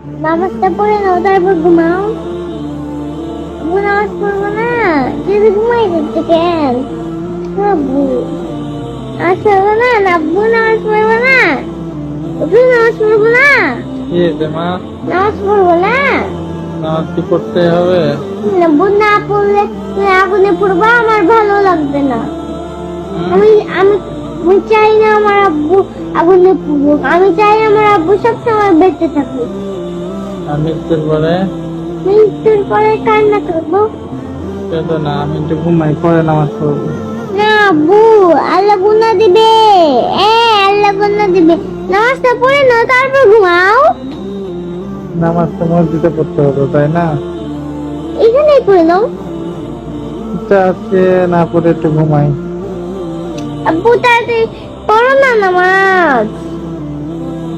নামাজটা পড়ে নাও তারপর ঘুমাও। আব্বু নামাজ পড়ব না যদি ঘুমাই কেন? আব্বু নামাজ পড়ব না আব্বু নামাজ পড়ব না আব্বু নামাজ পড়ব না। মা? নামাজ পড়ব না। নামাজ কি পড়তে হবে? আব্বু না পড়লে আগুনে পড়ব আমার ভালো লাগবে না। আমি আমি আমি চাই না আমার আব্বু আগুনে পড়ুক। আমি চাই আমার আব্বু সবসময় বেঁচে থাকুক। আর মৃত্যুর পরে? মৃত্যুর পরে কান্না করব? কেঁদো না আমি একটু ঘুমাই পরে নামাজ পড়ব। না আব্বু আল্লাহ গুনা দিবে। এ আল্লাহ গুনা দিবে। নামাজটা পড়ে নাও তারপর ঘুমাও। নামাজ তো মসজিদে পড়তে হবে তাই না? এখানেই পড়ে নাও। আছে না পড়ে একটু ঘুমাই। আব্বু তাড়াতাড়ি পড়ো না নামাজ।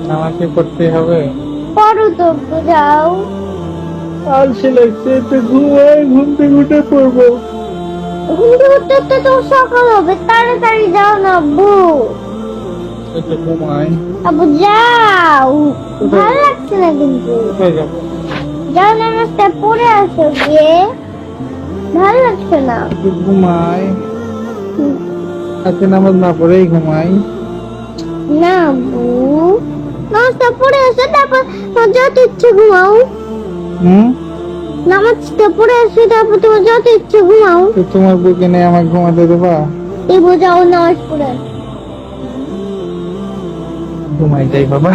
নামাজ কি পড়তে হবে? পড়ো তো যাও আর সে লাগছে একটু ঘুমাই ঘুম থেকে উঠে পড়ব। ঘুম থেকে উঠতে উঠতে তো সকাল হবে তাড়াতাড়ি যাও না আব্বু। একটু ঘুমাই আব্বু যাও। ভালো লাগছে না কিন্তু। যাও নামাজটা পড়ে আসো গিয়ে। ভালো লাগছে না। ঘুমাই আজকে নামাজ না পড়েই ঘুমাই না আব্বু নামাজটা পড়ে আসো তারপর তোমার যত ইচ্ছে ঘুমাও। হুম? নামাজটা পড়ে আসবে তারপর তোমার যত ইচ্ছে ঘুমাও। তো তোমার বুকে নিয়ে আমাকে ঘুমাতে দেবা? এই বোঝাও নামাজ পড়ে। ঘুমাই যাই বাবা।